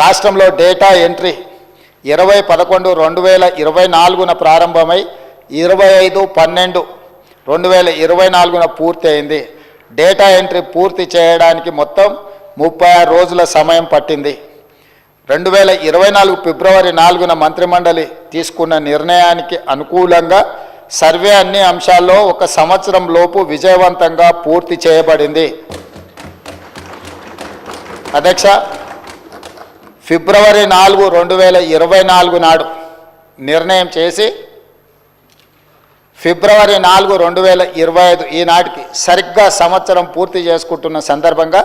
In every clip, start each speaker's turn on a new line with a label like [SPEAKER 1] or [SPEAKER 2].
[SPEAKER 1] రాష్ట్రంలో data entry ఇరవై పదకొండు రెండు వేల ఇరవై నాలుగున ప్రారంభమై ఇరవై ఐదు పన్నెండు రెండు వేల ఇరవై నాలుగున పూర్తి అయింది డేటా ఎంట్రీ పూర్తి చేయడానికి మొత్తం ముప్పై ఆరు రోజుల సమయం పట్టింది. రెండు వేల ఇరవై నాలుగు ఫిబ్రవరి నాలుగున మంత్రిమండలి తీసుకున్న నిర్ణయానికి అనుకూలంగా సర్వే అన్ని అంశాల్లో ఒక సంవత్సరం లోపు విజయవంతంగా పూర్తి చేయబడింది. అధ్యక్ష ఫిబ్రవరి నాలుగు రెండు వేల ఇరవై నాలుగు నాడు నిర్ణయం చేసి ఫిబ్రవరి నాలుగు రెండు వేల ఇరవై ఐదు ఈనాటికి సరిగ్గా సంవత్సరం పూర్తి చేసుకుంటున్న సందర్భంగా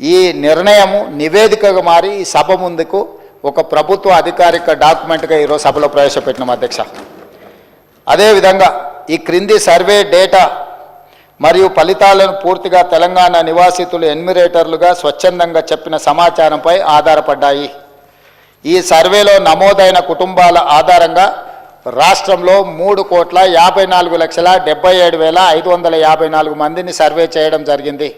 [SPEAKER 1] ఈ నిర్ణయము నివేదికగా మారి ఈ సభ ముందుకు ఒక ప్రభుత్వ అధికారిక డాక్యుమెంట్గా ఈరోజు సభలో ప్రవేశపెట్టినాం అధ్యక్ష. అదేవిధంగా ఈ క్రింది సర్వే డేటా మరియు ఫలితాలను పూర్తిగా తెలంగాణ నివాసితులు ఎన్మిరేటర్లుగా స్వచ్ఛందంగా చెప్పిన సమాచారంపై ఆధారపడ్డాయి. ఈ సర్వేలో నమోదైన కుటుంబాల ఆధారంగా రాష్ట్రంలో మూడు కోట్ల యాభై నాలుగు లక్షల డెబ్బై ఏడు వేల ఐదు వందల యాభై నాలుగు మందిని సర్వే చేయడం జరిగింది.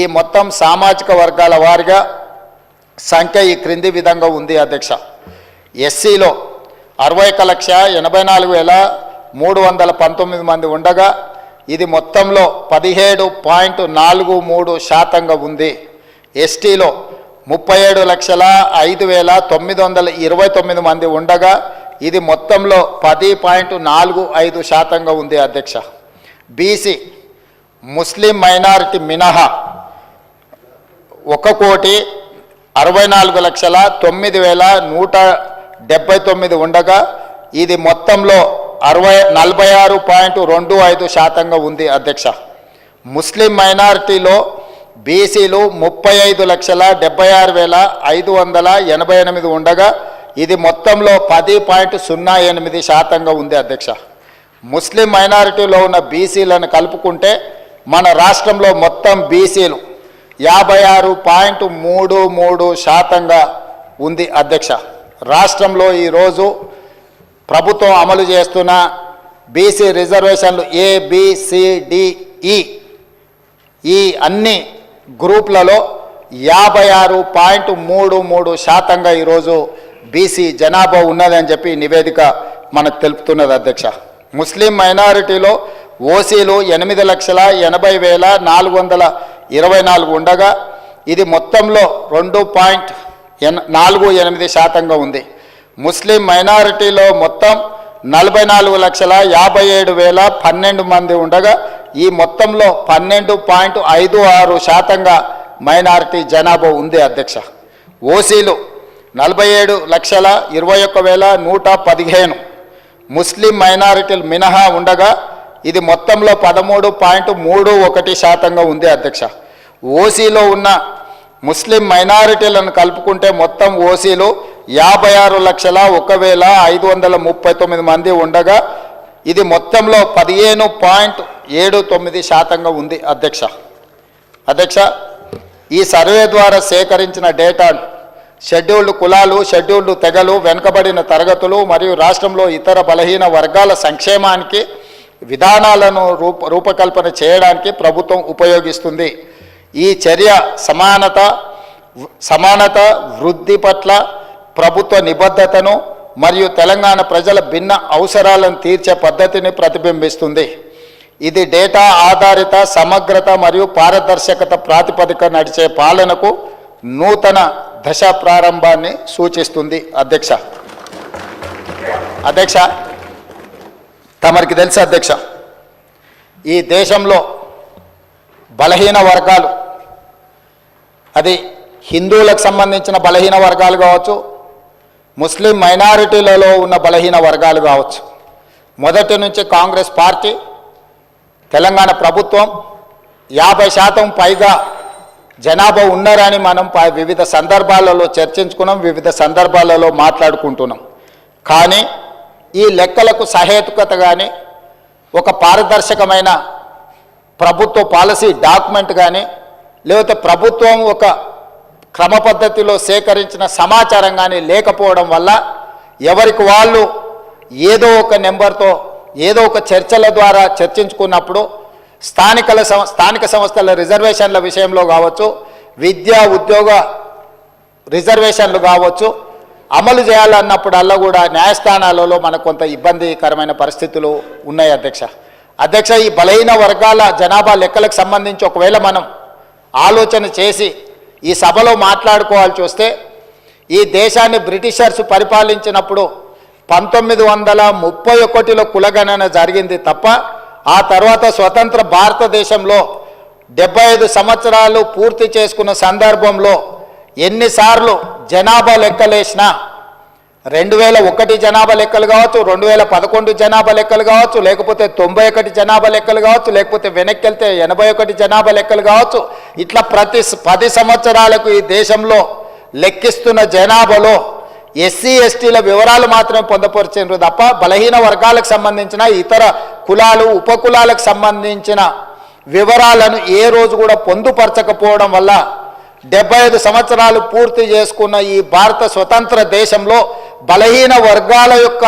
[SPEAKER 1] ఈ మొత్తం సామాజిక వర్గాల వారిగా సంఖ్య ఈ క్రింది విధంగా ఉంది అధ్యక్ష. ఎస్సీలో అరవై ఒక లక్ష ఎనభై నాలుగు వేల మూడు వందల పంతొమ్మిది మంది ఉండగా ఇది మొత్తంలో పదిహేడు పాయింట్ నాలుగు మూడు శాతంగా ఉంది. ఎస్టీలో ముప్పై ఏడు లక్షల ఐదు వేల తొమ్మిది వందల ఇరవై తొమ్మిది మంది ఉండగా ఇది మొత్తంలో పది పాయింట్ నాలుగు ఐదు శాతంగా ఉంది అధ్యక్ష. బీసీ ముస్లిం మైనారిటీ మినహా ఒక కోటి అరవై నాలుగు లక్షల తొమ్మిది వేల నూట డెబ్బై తొమ్మిది ఉండగా ఇది మొత్తంలో అరవై నలభై ఆరు పాయింట్ రెండు ఐదు శాతంగా ఉంది అధ్యక్ష. ముస్లిం మైనారిటీలో బీసీలు ముప్పై ఐదు లక్షల డెబ్బై ఆరు వేల ఐదు వందల ఎనభై ఎనిమిది ఉండగా ఇది మొత్తంలో పది పాయింట్ సున్నా ఎనిమిది శాతంగా ఉంది అధ్యక్ష. ముస్లిం మైనారిటీలో ఉన్న బీసీలను కలుపుకుంటే మన రాష్ట్రంలో మొత్తం బీసీలు యాభై ఆరు పాయింట్ మూడు మూడు శాతంగా ఉంది అధ్యక్ష. రాష్ట్రంలో ఈరోజు ప్రభుత్వం అమలు చేస్తున్న బీసీ రిజర్వేషన్లు ఏ ఈ అన్ని గ్రూప్లలో యాభై ఆరు పాయింట్ మూడు మూడు శాతంగా ఈరోజు బీసీ జనాభా ఉన్నదని చెప్పి నివేదిక మనకు తెలుపుతున్నది అధ్యక్ష. ముస్లిం మైనారిటీలో ఓసీలు ఎనిమిది లక్షల ఎనభై వేల నాలుగు వందల ఇరవై నాలుగు ఉండగా ఇది మొత్తంలో రెండు పాయింట్ ఎన్ నాలుగు ఎనిమిది శాతంగా ఉంది. ముస్లిం మైనారిటీలో మొత్తం నలభై నాలుగు లక్షల యాభై ఏడు వేల పన్నెండు మంది ఉండగా ఈ మొత్తంలో పన్నెండు పాయింట్ ఐదు ఆరు శాతంగా మైనారిటీ జనాభా ఉంది అధ్యక్ష. ఓసీలు నలభై ఏడు లక్షల ఇరవై ఒక్క వేల నూట పదిహేను. ముస్లిం మైనారిటీలు మినహా ఉండగా ఇది మొత్తంలో పదమూడు పాయింట్ మూడు ఒకటి శాతంగా ఉంది అధ్యక్ష. ఓసీలో ఉన్న ముస్లిం మైనారిటీలను కలుపుకుంటే మొత్తం ఓసీలు యాభై ఆరు లక్షల ఒక వేల ఐదు వందల ముప్పై తొమ్మిది మంది ఉండగా ఇది మొత్తంలో పదిహేను పాయింట్ ఏడు తొమ్మిది శాతంగా ఉంది అధ్యక్ష. అధ్యక్ష ఈ సర్వే ద్వారా సేకరించిన డేటా షెడ్యూల్డ్ కులాలు షెడ్యూల్డ్ తెగలు వెనుకబడిన తరగతులు మరియు రాష్ట్రంలో ఇతర బలహీన వర్గాల సంక్షేమానికి విధానాలను రూప రూపకల్పన చేయడానికి ప్రభుత్వం ఉపయోగిస్తుంది. ఈ చర్య సమానత సమానత వృద్ధి పట్ల ప్రభుత్వ నిబద్ధతను మరియు తెలంగాణ ప్రజల భిన్న అవసరాలను తీర్చే పద్ధతిని ప్రతిబింబిస్తుంది. ఇది డేటా ఆధారిత సమగ్రత మరియు పారదర్శకత ప్రాతిపదిక నడిచే పాలనకు నూతన దశ ప్రారంభాన్ని సూచిస్తుంది. అధ్యక్ష. అధ్యక్ష తమరికి తెలుసు అధ్యక్ష? ఈ దేశంలో బలహీన వర్గాలు అది హిందువులకు సంబంధించిన బలహీన వర్గాలు కావచ్చు ముస్లిం మైనారిటీలలో ఉన్న బలహీన వర్గాలు కావచ్చు. మొదటి నుంచి కాంగ్రెస్ పార్టీ తెలంగాణ ప్రభుత్వం యాభై శాతం పైగా జనాభా ఉన్నారని మనం వివిధ సందర్భాలలో చర్చించుకున్నాం వివిధ సందర్భాలలో మాట్లాడుకుంటున్నాం. కానీ ఈ లెక్కలకు సహేతుకత కానీ ఒక పారదర్శకమైన ప్రభుత్వ పాలసీ డాక్యుమెంట్ కానీ లేకపోతే ప్రభుత్వం ఒక క్రమ పద్ధతిలో సేకరించిన సమాచారం కానీ లేకపోవడం వల్ల ఎవరికి వాళ్ళు ఏదో ఒక నెంబర్తో ఏదో ఒక చర్చల ద్వారా చర్చించుకున్నప్పుడు స్థానికల సం- స్థానిక సంస్థల రిజర్వేషన్ల విషయంలో కావచ్చు విద్యా ఉద్యోగ రిజర్వేషన్లు కావచ్చు అమలు చేయాలన్నప్పుడల్లా కూడా న్యాయస్థానాలలో మనకు కొంత ఇబ్బందికరమైన పరిస్థితులు ఉన్నాయి అధ్యక్ష. అధ్యక్ష ఈ బలహీన వర్గాల జనాభా లెక్కలకు సంబంధించి ఒకవేళ మనం ఆలోచన చేసి ఈ సభలో మాట్లాడుకోవాల్సి వస్తే ఈ దేశాన్ని బ్రిటిషర్స్ పరిపాలించినప్పుడు పంతొమ్మిది వందల ముప్పై ఒకటిలో కులగణన జరిగింది తప్ప ఆ తర్వాత స్వతంత్ర భారతదేశంలో డెబ్బై ఐదు సంవత్సరాలు పూర్తి చేసుకున్న సందర్భంలో ఎన్నిసార్లు జనాభా లెక్కలేసినా రెండు వేల ఒకటి జనాభా లెక్కలు కావచ్చు రెండు వేల పదకొండు జనాభా లెక్కలు కావచ్చు లేకపోతే తొంభై ఒకటి జనాభా లెక్కలు కావచ్చు లేకపోతే వెనక్కి వెళ్తే ఎనభై ఒకటి జనాభా లెక్కలు కావచ్చు ఇట్లా ప్రతి పది సంవత్సరాలకు ఈ దేశంలో లెక్కిస్తున్న జనాభాలో ఎస్సీ ఎస్టీల వివరాలు మాత్రమే పొందపరిచారు తప్ప బలహీన వర్గాలకు సంబంధించిన ఇతర కులాలు ఉపకులాలకు సంబంధించిన వివరాలను ఏ రోజు కూడా పొందుపరచకపోవడం వల్ల డెబ్బై ఐదు సంవత్సరాలు పూర్తి చేసుకున్న ఈ భారత స్వతంత్ర దేశంలో బలహీన వర్గాల యొక్క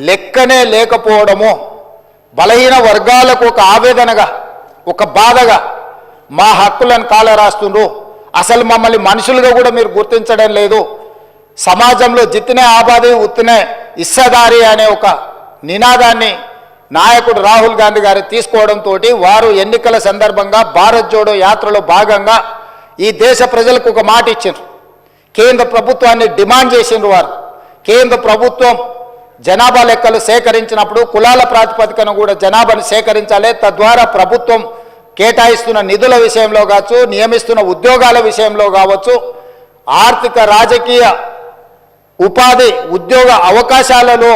[SPEAKER 1] లెక్కనే లేకపోవడము బలహీన వర్గాలకు ఒక ఆవేదనగా ఒక బాధగా మా హక్కులను కాల రాస్తుండ్రు అసలు మమ్మల్ని మనుషులుగా కూడా మీరు గుర్తించడం లేదు. సమాజంలో జిత్తినే ఆబాది ఉత్తినే ఇస్సదారి అనే ఒక నినాదాన్ని నాయకుడు రాహుల్ గాంధీ గారు తీసుకోవడంతో వారు ఎన్నికల సందర్భంగా భారత్ జోడో యాత్రలో భాగంగా ఈ దేశ ప్రజలకు ఒక మాట ఇచ్చారు కేంద్ర ప్రభుత్వాన్ని డిమాండ్ చేసిండ్రు వారు. కేంద్ర ప్రభుత్వం జనాభా లెక్కలు సేకరించినప్పుడు కులాల ప్రాతిపదికన కూడా జనాభాను సేకరించాలి. తద్వారా ప్రభుత్వం కేటాయిస్తున్న నిధుల విషయంలో కావచ్చు నియమిస్తున్న ఉద్యోగాల విషయంలో కావచ్చు ఆర్థిక రాజకీయ ఉపాధి ఉద్యోగ అవకాశాలలో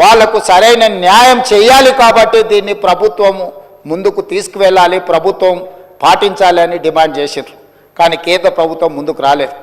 [SPEAKER 1] వాళ్ళకు సరైన న్యాయం చేయాలి కాబట్టి దీన్ని ప్రభుత్వము ముందుకు తీసుకువెళ్ళాలి ప్రభుత్వం పాటించాలి అని డిమాండ్ చేసిండ్రు. కానీ కేంద్ర ప్రభుత్వం ముందుకు రాలేదు.